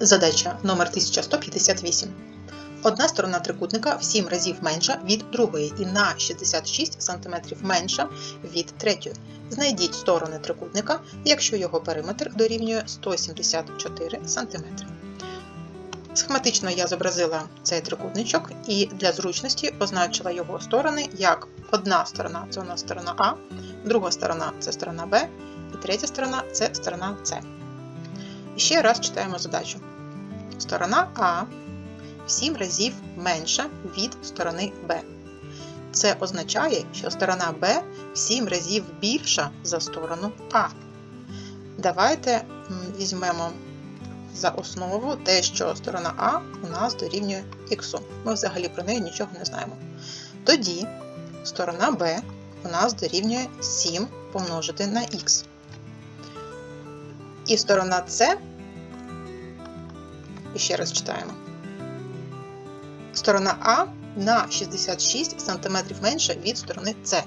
Задача номер 1158. Одна сторона трикутника в 7 разів менша від другої і на 66 см менша від третьої. Знайдіть сторони трикутника, якщо його периметр дорівнює 174 см. Схематично я зобразила цей трикутничок і для зручності позначила його сторони як одна сторона це у нас сторона А, друга сторона це сторона Б, і третя сторона це сторона С. І ще раз читаємо задачу. Сторона А в 7 разів менша від сторони Б. Це означає, що сторона Б в 7 разів більша за сторону А. Давайте візьмемо за основу те, що сторона А у нас дорівнює х. Ми взагалі про неї нічого не знаємо. Тоді сторона Б у нас дорівнює 7 помножити на х. І сторона С, і ще раз читаємо. Сторона А на 66 см менша від сторони С.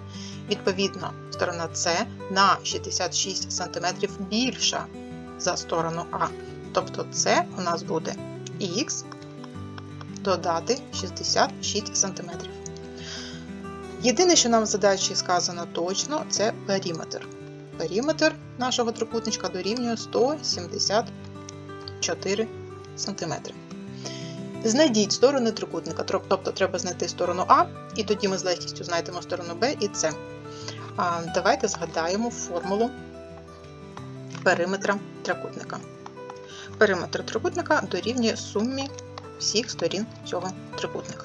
Відповідно, сторона С на 66 см більша за сторону А. Тобто це у нас буде х додати 66 см. Єдине, що нам в задачі сказано точно, це периметр. Периметр нашого трикутничка дорівнює 174 см. Знайдіть сторони трикутника, тобто треба знайти сторону А, і тоді ми з легкістю знайдемо сторону Б і С. Давайте згадаємо формулу периметра трикутника. Периметр трикутника дорівнює сумі всіх сторін цього трикутника.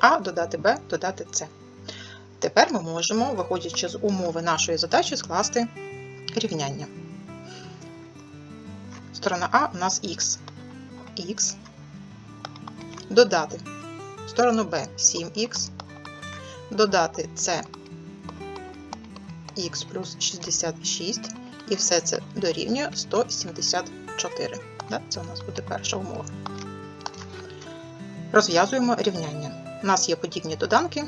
А додати Б, додати С. Тепер ми можемо, виходячи з умови нашої задачі, скласти рівняння. Сторона А у нас х. Х додати сторону Б 7х, додати С х плюс 66, і все це дорівнює 174. Це у нас буде перша умова. Розв'язуємо рівняння. У нас є подібні доданки,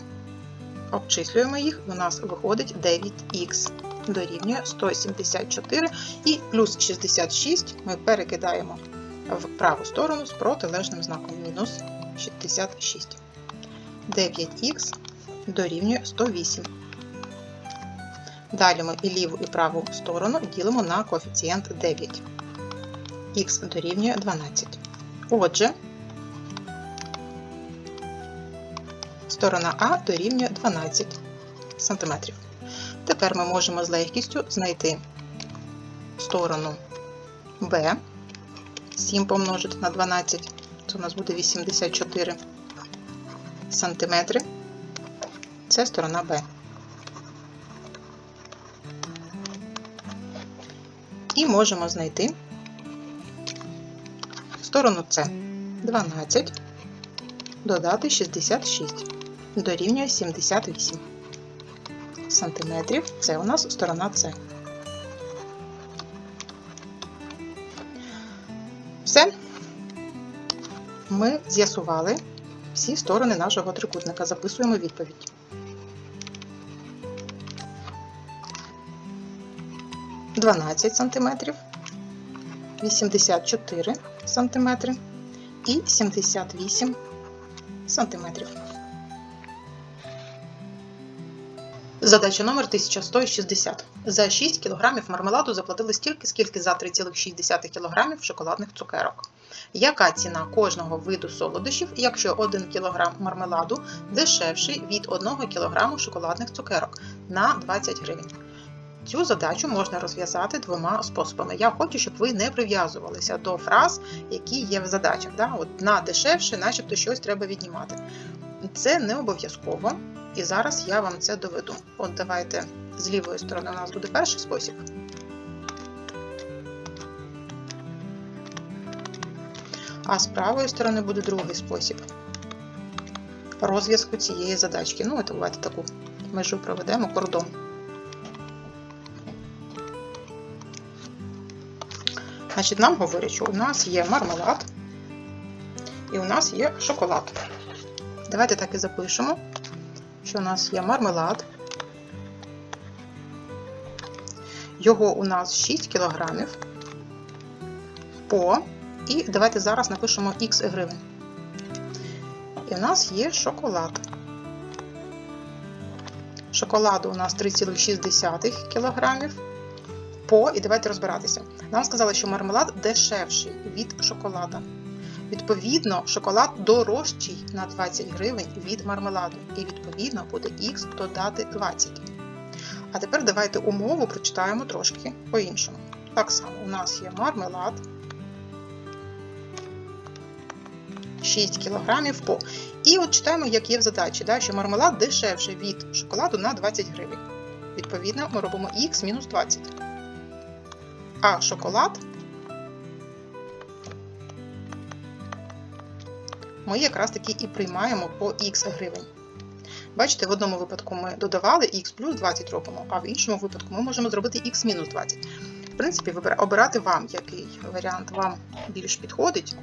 обчислюємо їх, у нас виходить 9х дорівнює 174 і плюс 66 ми перекидаємо в праву сторону з протилежним знаком мінус 66. 9х дорівнює 108. Далі ми і ліву, і праву сторону ділимо на коефіцієнт 9. Х дорівнює 12. Отже, сторона А дорівнює 12 см. Тепер ми можемо з легкістю знайти сторону Б. 7 помножити на 12, це у нас буде 84 сантиметри. Це сторона Б. І можемо знайти сторону С. 12 додати 66 дорівнює 78 сантиметрів. Це у нас сторона С. Все. Ми з'ясували всі сторони нашого трикутника. Записуємо відповідь. Дванадцять сантиметрів, 84 сантиметри і 78 сантиметрів. Задача номер 1160. За 6 кг мармеладу заплатили стільки, скільки за 3,6 кг шоколадних цукерок. Яка ціна кожного виду солодощів, якщо 1 кг мармеладу дешевший від 1 кг шоколадних цукерок на 20 гривень? Цю задачу можна розв'язати двома способами. Я хочу, щоб ви не прив'язувалися до фраз, які є в задачах. Да? От На дешевше, начебто щось треба віднімати. Це не обов'язково. І зараз я вам це доведу. От давайте з лівої сторони у нас буде перший спосіб. А з правої сторони буде другий спосіб розв'язку цієї задачки. Ну, от давайте таку межу проведемо кордон. Значить, нам говорять, що у нас є мармелад і у нас є шоколад. Давайте так і запишемо у нас є мармелад. Його у нас 6 кг по І давайте зараз напишемо х гривень. І в нас є шоколад. Шоколаду у нас 3,6 кг по, і давайте розбиратися. Нам сказали, що мармелад дешевший від шоколада. Відповідно, шоколад дорожчий на 20 гривень від мармеладу. І відповідно буде х додати 20. А тепер давайте умову прочитаємо трошки по-іншому. Так само, у нас є мармелад 6 кг по. І от читаємо, як є в задачі, да, що мармелад дешевший від шоколаду на 20 гривень. Відповідно, ми робимо х мінус 20. А шоколад ми якраз таки і приймаємо по х гривень. Бачите, в одному випадку ми додавали х плюс 20 робимо, а в іншому випадку ми можемо зробити х мінус 20. В принципі, обирати вам, який варіант вам більш підходить.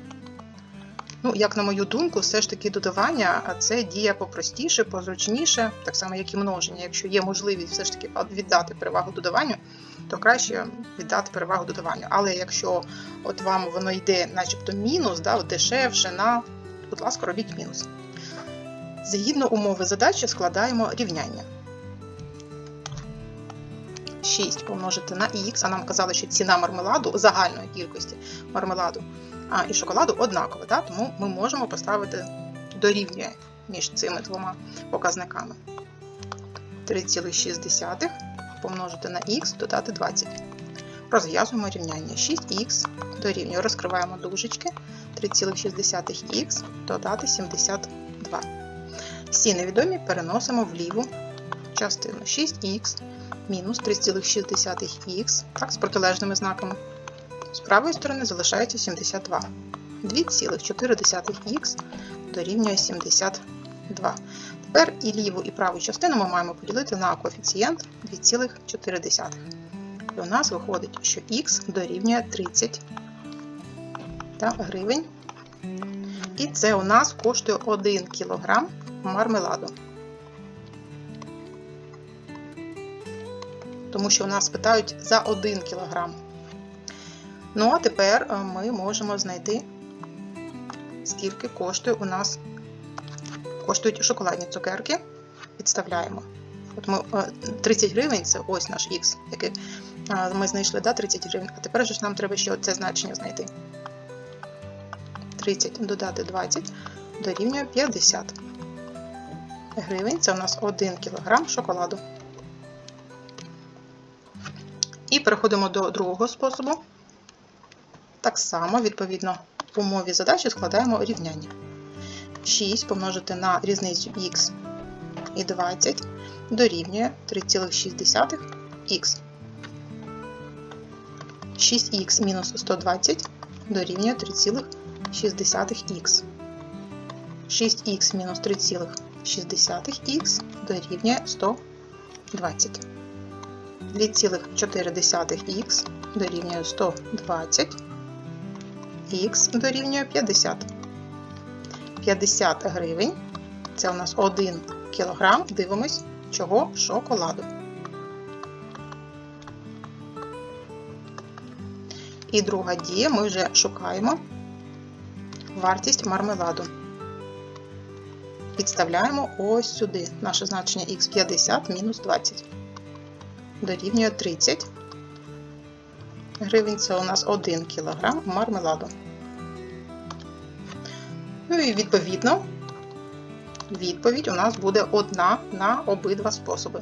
Ну, як на мою думку, все ж таки додавання це дія попростіше, позручніше, так само, як і множення. Якщо є можливість все ж таки віддати перевагу додаванню, то краще віддати перевагу додаванню. Але якщо от вам воно йде, начебто, мінус, да, дешевше на, будь ласка, робіть мінус. Згідно умови задачі складаємо рівняння. 6 помножити на х, а нам казали, що ціна мармеладу загальної кількості мармеладу а, і шоколаду однакова, да? тому ми можемо поставити дорівнює між цими двома показниками. 3,6 помножити на х, додати 20. Розв'язуємо рівняння 6х дорівнює. Розкриваємо дужечки. 3,6х додати 72. Всі невідомі переносимо в ліву частину 6х мінус 3,6х, так, з протилежними знаками. З правої сторони залишається 72. 2,4х дорівнює 72. Тепер і ліву, і праву частину ми маємо поділити на коефіцієнт 2,4. І у нас виходить, що х дорівнює 30 гривень. І це у нас коштує 1 кг мармеладу. Тому що у нас питають за 1 кг. Ну, а тепер е, ми можемо знайти, скільки коштує у нас коштують шоколадні цукерки. Підставляємо. От ми 30 е, гривень це ось наш Х, який ми знайшли да, 30 гривень. А тепер ж нам треба ще це значення знайти. 30 додати 20 дорівнює 50 гривень. Це у нас 1 кг шоколаду. І переходимо до другого способу. Так само, відповідно, в умові задачі складаємо рівняння. 6 помножити на різницю х і 20 дорівнює 3,6х. 6х мінус 120 дорівнює 3,6х. 6х мінус 3,6х дорівнює 120. 2,4х дорівнює 120 х дорівнює 50. 50 гривень. Це у нас 1 кг. Дивимось, чого шоколаду. І друга дія, ми вже шукаємо вартість мармеладу. Підставляємо ось сюди. Наше значення х 50 мінус 20. Дорівнює 30 гривень це у нас 1 кг мармеладу. Ну і відповідно, відповідь у нас буде одна на обидва способи.